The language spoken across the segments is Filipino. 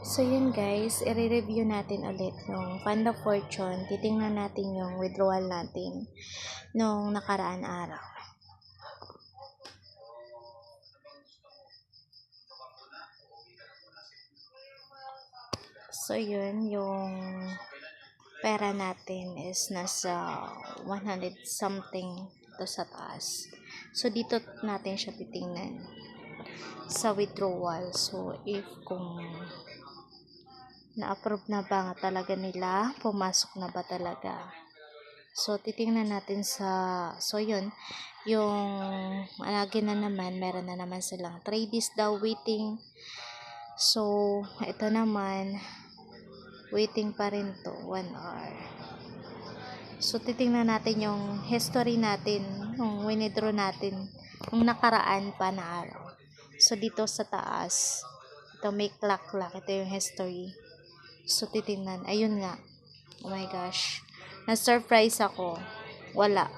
So yun guys, i-review natin ulit yung Fund of Fortune. Titingnan natin yung withdrawal natin nung nakaraan araw. So yun, yung pera natin is nasa 100 something to sa taas. So dito natin siya titingnan sa withdrawal. So if kung na-approve na ba nga talaga nila, pumasok na ba talaga. So, titingnan natin sa, so yun, yung alagin na naman, meron na naman silang 3 days daw waiting. So, ito naman, waiting pa rin to, 1 hour. So, titingnan natin yung history natin, yung winidraw natin, yung nakaraan pa na araw. So, dito sa taas, ito may clock-clock, ito yung history. So, titingnan. Ayun nga. Oh my gosh. Na-surprise ako. Wala.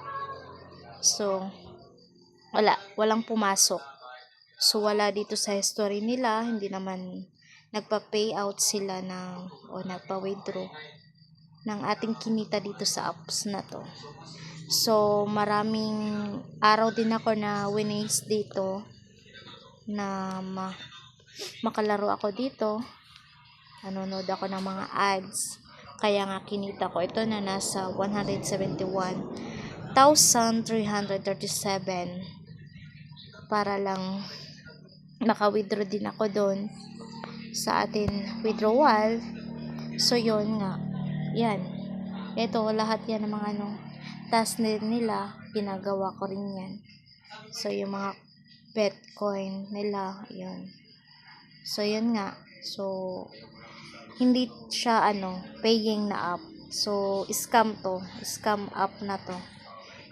So, wala. Walang pumasok. So, wala dito sa history nila. Hindi naman nagpa-payout sila ng, o nagpa-withdraw ng ating kinita dito sa apps na to. So, maraming araw din ako na winnings dito na ma makalaro ako dito nanonood ako ng mga ads. Kaya nga kinita ko ito na nasa 171,337 para lang naka-withdraw din ako doon sa atin withdrawal. So, yon nga. Yan. Ito, lahat yan ng mga ano, task nila, ginagawa ko rin yan. So, yung mga Bitcoin nila, yun. So, yun nga. So, hindi siya ano, paying na app. So, scam to. Scam app na to.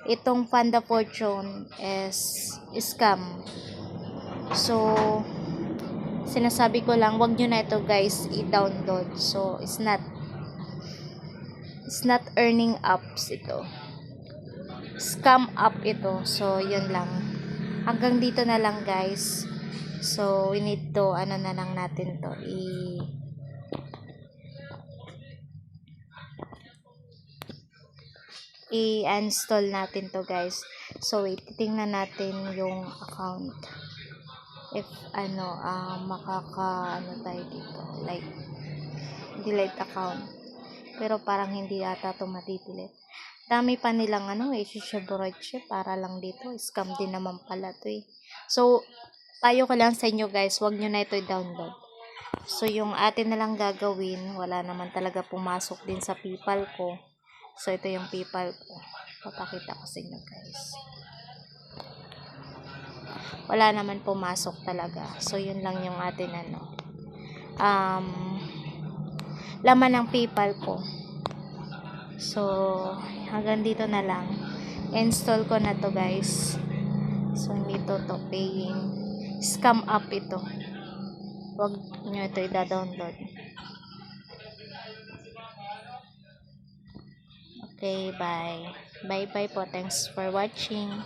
Itong Panda Fortune is scam. So, sinasabi ko lang, wag nyo na ito guys i-download. So, it's not it's not earning apps ito. Scam app ito. So, yun lang. Hanggang dito na lang guys. So, we need to, ano na lang natin to, i- i-install natin to guys. So, wait, titingnan natin yung account. If, ano, ah makaka, ano tayo dito, like, delete account. Pero parang hindi ata ito matidelete. Dami pa nilang, ano, eh, siya para lang dito. Scam din naman pala to eh. So, payo ko lang sa inyo guys, wag nyo na ito i-download. So, yung atin na lang gagawin, wala naman talaga pumasok din sa PayPal ko. So, ito yung PayPal ko. Papakita ko sa inyo guys. Wala naman pumasok talaga. So, yun lang yung atin ano. Um, laman ng PayPal ko. So, hanggang dito na lang. Install ko na to guys. So, hindi to to paying. Scam app ito. Huwag nyo ito i-download. Okay, bye. Bye-bye po. Thanks for watching.